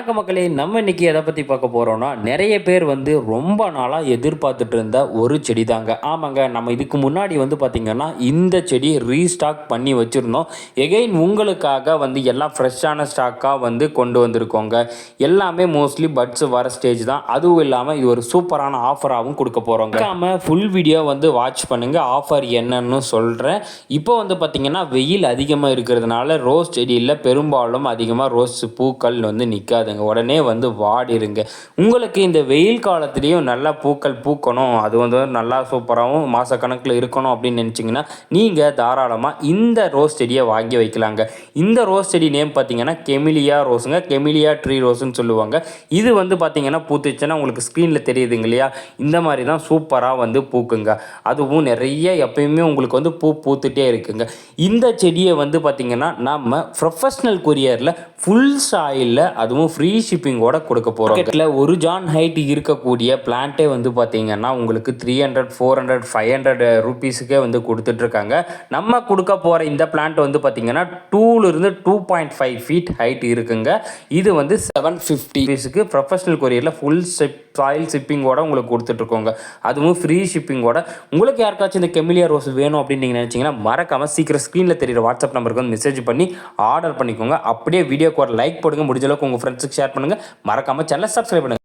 வணக்க மக்களே நம்ம இன்னைக்கு எதை பற்றி பார்க்க போகிறோம்னா நிறைய பேர் வந்து ரொம்ப நாளாக எதிர்பார்த்துட்டு இருந்த ஒரு செடி தாங்க ஆமாங்க நம்ம இதுக்கு முன்னாடி வந்து பார்த்திங்கன்னா இந்த செடி ரீஸ்டாக் பண்ணி வச்சுருந்தோம். எகைன் உங்களுக்காக வந்து எல்லாம் ஃப்ரெஷ்ஷான ஸ்டாக்காக வந்து கொண்டு வந்திருக்கோங்க. எல்லாமே மோஸ்ட்லி பட்ஸ் வர ஸ்டேஜ் தான். அதுவும் இல்லாமல் இது ஒரு சூப்பரான ஆஃபராகவும் கொடுக்க போகிறோங்க நாம ஃபுல் வீடியோ வந்து வாட்ச் பண்ணுங்கள் ஆஃபர் என்னன்னு சொல்கிறேன் இப்போ வந்து பார்த்திங்கன்னா வெயில் அதிகமாக இருக்கிறதுனால ரோஸ் செடியில் பெரும்பாலும் அதிகமாக ரோஸ் பூக்கள் வந்து நிற்காது நிற்காதுங்க உடனே வந்து வாடிருங்க. உங்களுக்கு இந்த வெயில் காலத்துலேயும் நல்லா பூக்கள் பூக்கணும் அது வந்து நல்லா சூப்பராகவும் மாதக்கணக்கில் இருக்கணும் அப்படின்னு நினச்சிங்கன்னா நீங்கள் தாராளமாக இந்த ரோஸ் செடியை வாங்கி வைக்கலாங்க. இந்த ரோஸ் செடி நேம் பார்த்தீங்கன்னா கெமிலியா ரோஸுங்க கெமிலியா ட்ரீ ரோஸ்னு சொல்லுவாங்க. இது வந்து பார்த்தீங்கன்னா பூத்துச்சுன்னா உங்களுக்கு ஸ்க்ரீனில் தெரியுதுங்க இல்லையா? இந்த மாதிரி தான் சூப்பராக வந்து பூக்குங்க. அதுவும் நிறைய எப்பயுமே உங்களுக்கு வந்து பூ பூத்துட்டே இருக்குங்க. இந்த செடியை வந்து பார்த்தீங்கன்னா நம்ம ப்ரொஃபஷ்னல் கொரியரில் ஃபுல் சாயிலில் அதுவும் ஃப்ரீ ஷிப்பிங்கோட கொடுக்க போகிறோம் மார்க்கெட்டில் ஒரு ஜான் ஹைட் இருக்கக்கூடிய பிளான்ட்டே வந்து பார்த்தீங்கன்னா உங்களுக்கு three hundred four hundred five hundred ருபீஸுக்கே வந்து கொடுத்துட்ருக்காங்க. நம்ம கொடுக்க போகிற இந்த பிளான்ட் வந்து பார்த்தீங்கன்னா டூலேருந்து two point five feet height இருக்குங்க. இது வந்து செவன் ஃபிஃப்டி ருபீஸுக்கு ப்ரொஃபஷனல் கொரியரில் ஃபுல் ஷிப் சாயில் ஷிப்பிங்கோட உங்களுக்கு கொடுத்துட்ருக்கோங்க. அதுவும் ஃப்ரீ ஷிப்பிங்கோட உங்களுக்கு யாருக்காச்சும் இந்த கெமிலியா ரோஸ் வேணும் அப்படின்னு நீங்கள் நினச்சிங்கன்னா மறக்காமல் சீக்கிரம் ஸ்க்ரீனில் தெரியுற வாட்ஸ்அப் நம்பருக்கு வந்து மெசேஜ் பண்ணி ஆர்டர் பண்ணிக்கோங்க. அப்படியே வீடியோக்கு ஒரு லைக் போடுங்க. முடிஞ்ச அளவுக்கு உங்கள் ஃப்ரெண்ட்ஸுக்கு ஷேர் பண்ணுங்கள் மறக்காமல் சேனலை சப்ஸ்கிரைப் பண்ணுங்கள்